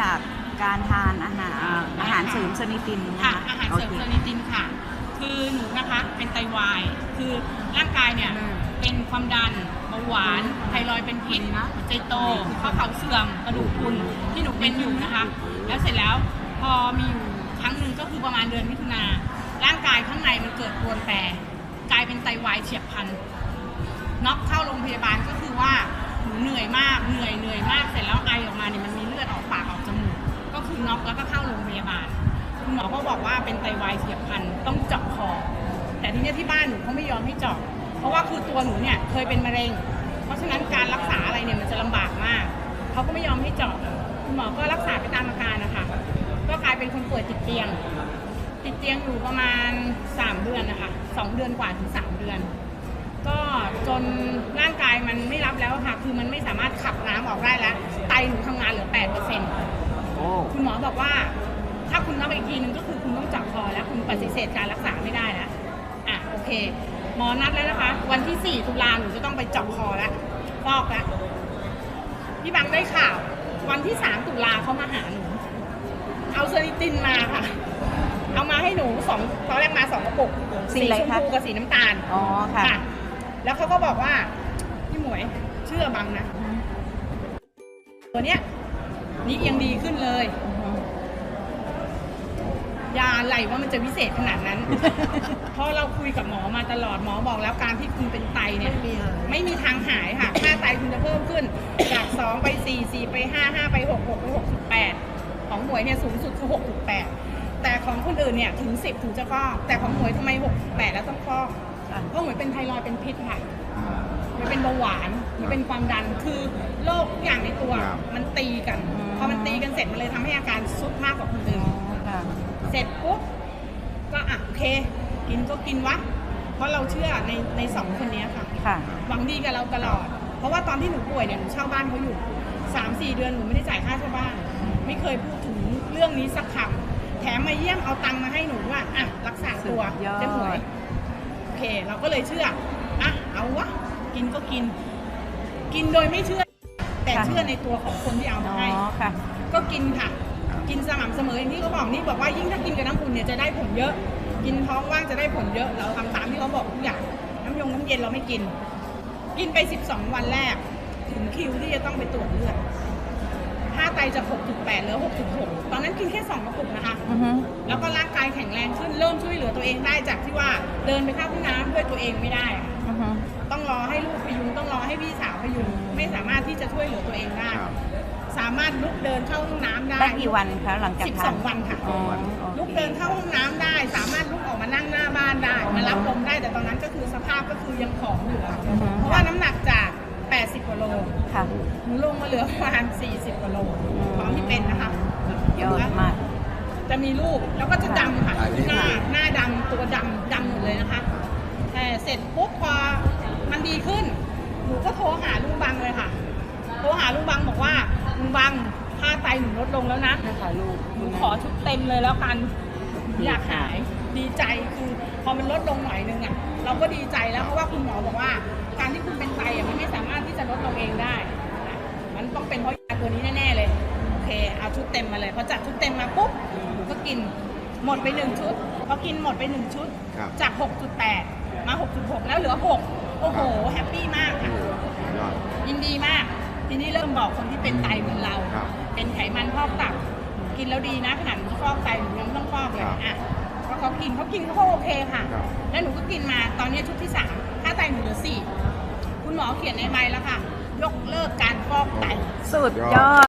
จากการทานอาหารอาหารเสริมสนิตินนะค่ะคะอาหารเสริมโอเซคนิตินค่ะ คือหนูนะคะเป็นไตวาย คือร่างกายเนี่ยอืมเป็นความดันเบาหวานไทรอยด์เป็นพิษหัวใจโตข้อเข่าเสื่อมกระดูกพรุนที่หนูเป็นอยู่นะคะ แล้วเสร็จแล้วพอมีอยู่ครั้งหนึ่งก็คือประมาณเดือนมิถุนาร่างกายข้างในมันเกิดปรวนแปรกลายเป็นไตวายเฉียบพลันน็อกเข้าโรงพยาบาลก็คือว่า หนูเหนื่อยมากเหนื่อยเหนื่อยมากเสร็จแล้วไอออกมาเนี่ยมันมีเลือดออกปากออกจมูกก็คือน็อกแล้วก็เข้าโรงพยาบาลคุณหมอก็บอกว่าเป็นไตวายเฉียบพลันต้องเจาะคอแต่ทีเนี้ยที่บ้านหนูเขาไม่ยอมให้เจาะเพราะว่าคือตัวหนูเนี่ยเคยเป็นมะเร็ง เพราะฉะนั้นการรักษาอะไรเนี่ยมันจะลำบากมากเขาก็ไม่ยอมให้เจาะคุณหมอก็รักษาไปตามอาการนะคะก็กลายเป็นคนป่วยติดเตียง ติดเตียงอยู่ประมาณ 3 เดือนนะคะ2เดือนกว่าถึง 3 เดือน ก็จนร่างกาย มันไม่สามารถขับน้ำออกได้แล้ว ไตหนูทำงานเหลือ8%โอ้คุณหมอบอกว่า ถ้าคุณนับอีกทีนึงก็คือคุณต้องเจับคอแล้วคุณปฏิเสธการรักษาไม่ได้แล้วอะโอเค หมอนัดแล้วนะคะ วันที่4ตุลาหนูจะต้องไปเจาะคอแล้วฟอกแล้วพี่บังได้ข่าว วันที่3ตุลาเขามาหาหนูเอาเซนิตินมาค่ะ เอามาให้หนูสองตอนแรกมาสองกระปุกสีอะไรชมคะ พูกับสีน้ำตาล อ๋อค่ะ ค่ะแล้วเขาก็บอกว่า พี่หมวย เชื่อบังนะ ตัวเนี้ยนี่ยังดีขึ้นเลย ยาอะไรว่ามันจะวิเศษขนาดนั้น เพราะเราคุยกับหมอมาตลอดหมอบอกแล้วการที่คุณเป็นไตเนี่ยไม่มีทางหายค่ะ ค่าไตคุณจะเพิ่มขึ้น จาก 2 ไป 4 4 ไป 5 5 ไป 6 6ไป6 8 ของหมวยเนี่ยสูงสุดคือ6 8 แต่ของคนอื่นเนี่ยถึง 10 ถึงจะฟอกแต่ของหมวยทำไม6 8แล้วต้องฟอกค่ะเพราะหมวยเป็นไทรอยด์เป็นพิษค่ะหมวยเป็นเบาหวานหมวยเป็นความดันคือโรคทุกอย่างในตัวครับมันตีกันอืมพอมันตีกันเสร็จมันเลยทำให้อาการซุดมากกว่าคนอื่นค่ะเสร็จปุ๊บก็อะโอเค กินก็กินวะเพราะเราเชื่อในในสองคนเนี้ยค่ะค่ะหวังดีกับเราตลอด เพราะว่าตอนที่หนูป่วยเนี่ยหนูเช่าบ้านเขาอยู่สามสี่เดือนหนูไม่ได้จ่ายค่าเช่าบ้าน ไม่เคยพูดถึงเรื่องนี้สักคำ แถมมาเยี่ยมเอาตังค์มาให้หนูว่าอะรักษาตัวสุดยอด เจ๊หมวยโอเค เราก็เลยเชื่ออะเอาวะกินก็กิน กินโดยไม่เชื่อ แต่เชื่อในตัวของคนที่เอาอ๋มาอให้ค่ะ ก็กินค่ะ กินสม่ำเสมออย่างที่เขาบอกนี่บอกว่ายิ่งถ้ากินกับน้ำอุ่นเนี่ยจะได้ผลเยอะ กินท้องว่างจะได้ผลเยอะ เราทำตามที่เขาบอกทุกอย่าง น้ำยงน้ำเย็นเราไม่กิน กินไป 12 วันแรก ถึงคิวที่จะต้องไปตรวจเลือด ค่าไตจาก6.8เหลือ6.6ตอนนั้นกินแค่2กระปุกนะคะ อือฮึ แล้วก็ร่างกายแข็งแรงขึ้นเริ่มช่วยเหลือตัวเองได้จากที่ว่าเดินไปเข้าห้องน้ำด้วยตัวเองไม่ได้อะอือฮึ ต้องรอให้ลูกพยุงต้องรอให้พี่สาวพยุงไม่สามารถที่จะช่วยเหลือตัวเองได้ ครับสามารถลุกเดินเข้าห้องน้ำได้ได้กี่วันคะหลังจากสิบทาสอนงวันค่ะ อ๋อโอคลุกเดินเข้าห้องน้ำได้ สามารถลุกออกมานั่งหน้าบ้านได้มารับลมได้แต่ตอนนั้นก็คือสภาพก็คือยังผอมอยู่อะอือฮึ เพราะว่าน้ำหนักจาก 80กว่าโล ค่ะ หนูลงมาเหลือประมาณ40กว่าโลตอนที่เป็นนะคะยอดมาก จะมีรูปแล้วก็จะดำค่ะถ่ายรูปหน้าหน้าดำตัวดำดำหมดเลยนะคะ แต่เสร็จปุ๊บพอมันดีขึ้น หนูก็โทรหาลุงบังเลยค่ะ โทรหาลุงบังบอกว่าลุงบังค่าไตหนูลดลงแล้วนะ นะคะลูกหนูขอชุดเต็มเลยแล้วกัน อยากหายดีใจคื อพอมันลดลงหน่อยนึงอะเราก็ดีใจแล้วเพราะว่าคุณหมอบอกว่า การที่คุณเป็นไตอะมันไม่สามารถที่จะลดลงเองได้นะมันต้องเป็นเพราะยาตัวนี้แน่ๆเลยโอเคเอาชุดเต็มมาเลยพอจัดชุดเต็มมาปุ๊บหนูก็กินหมดไปหนึ่งชุดพอกินหมดไปหนึ่งชุด ครับ จาก 6.8 มา 6.6 แล้วเหลือ 6 โอ้โห แฮปปี้มากค่ะยอด ยินดีมาก ทีนี้เริ่มบอกคนที่เป็นไตเหมือนเรา ครับเป็นไขมันพอกตับ กินแล้วดีนะขนาดหนูฟอกไตหนูยังไม่ต้องฟอกเลยครับ อะ เพราะเขากินเขากินเขาก็โอเคค่ะ ครับ แล้วหนูก็กินมาตอนนี้ชุดที่สามค่าไตหนูเหลือสี่คุณหมอเขียนในใบแล้วค่ะ ยกเลิกการฟอกไต สุดยอด